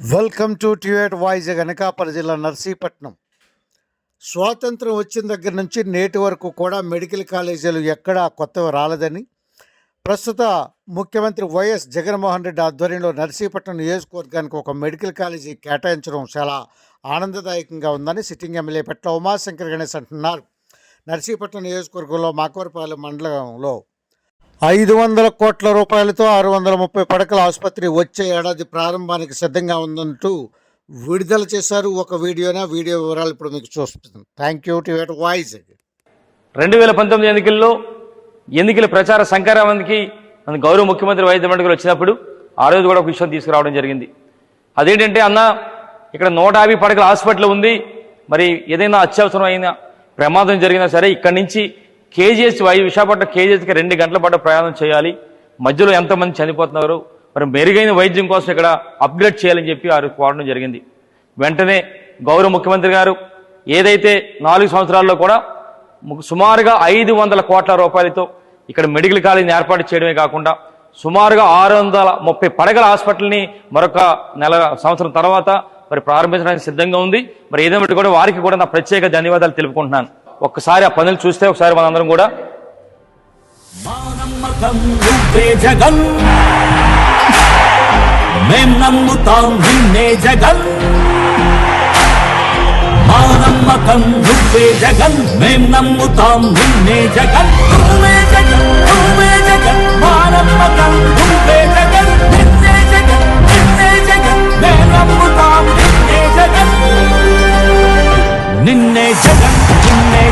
Welcome to ట్యూట్ voice గనకాపర జిల్లా నర్సీపట్నం స్వాతంత్రం వచ్చిన దగ్గర నుంచి నేటి వరకు కూడా మెడికల్ కాలేజీలు ఎక్కడా కొత్తవి రాలేదని ప్రస్తుత ముఖ్యమంత్రి వైఎస్ జగన్మోహన్ రెడ్డి ఆధ్వర్యంలో నర్సీపట్నం నియోజకవర్గానికి ఒక మెడికల్ కాలేజీ కేటాయించడం చాలా ఆనందదాయకంగా ఉందని సిట్టింగ్ ఎమ్మెల్యే పెట్ల ఉమాశంకర్ గణేష్ అంటున్నారు. నర్సీపట్నం నియోజకవర్గంలో మాకవరపాలెం మండలంలో ఐదు వందల కోట్ల రూపాయలతో ఆరు వందల ముప్పై పడకల ఆసుపత్రి వచ్చే ఏడాది ప్రారంభానికి సిద్ధంగా ఉందంటూ విడుదల చేశారు ఒక వీడియోనా వీడియో వివరాలు ఇప్పుడు మీకు చూస్తుంది thank you to your voice రెండు వేల పంతొమ్మిది ఎన్నికల్లో ఎన్నికల ప్రచార సంక్రాంతికి మన గౌరవ ముఖ్యమంత్రి వైద్య మండలి వచ్చినప్పుడు ఆ రోజు కూడా ఒక విషయం తీసుకురావడం జరిగింది. అదేంటంటే అన్న ఇక్కడ నూట యాభై పడకల హాస్పిటల్ ఉంది. మరి ఏదైనా అత్యవసరమైన ప్రమాదం జరిగినా సరే ఇక్కడి నుంచి కేజీఎస్ వై విశాఖపట్నం కేజీఎస్కి రెండు గంటల పాటు ప్రయాణం చేయాలి. మధ్యలో ఎంతమంది చనిపోతున్నారు? మరి మెరుగైన వైద్యం కోసం ఇక్కడ అప్గ్రేడ్ చేయాలని చెప్పి వారు కోరడం జరిగింది. వెంటనే గౌరవ ముఖ్యమంత్రి గారు ఏదైతే నాలుగు సంవత్సరాల్లో కూడా ము- సుమారుగా ఐదు వందల కోట్ల రూపాయలతో ఇక్కడ మెడికల్ కాలేజీని ఏర్పాటు చేయడమే కాకుండా సుమారుగా ఆరు వందల ముప్పై పడగల హాస్పిటల్ని మరొక నెల సంవత్సరం తర్వాత మరి ప్రారంభించడానికి సిద్ధంగా ఉంది. మరి ఏదేమిటి కూడా వారికి కూడా నా ప్రత్యేక ధన్యవాదాలు తెలుపుకుంటున్నాను. ఒక్కసారి ఆ పనులు చూస్తే ఒకసారి మనందరం కూడా. మా జగన్ మేం నమ్ముతాం నిన్నే జగన్. మా నమ్మకం నువ్వే జగన్ మేం నమ్ముతాం నిన్నే జగన్.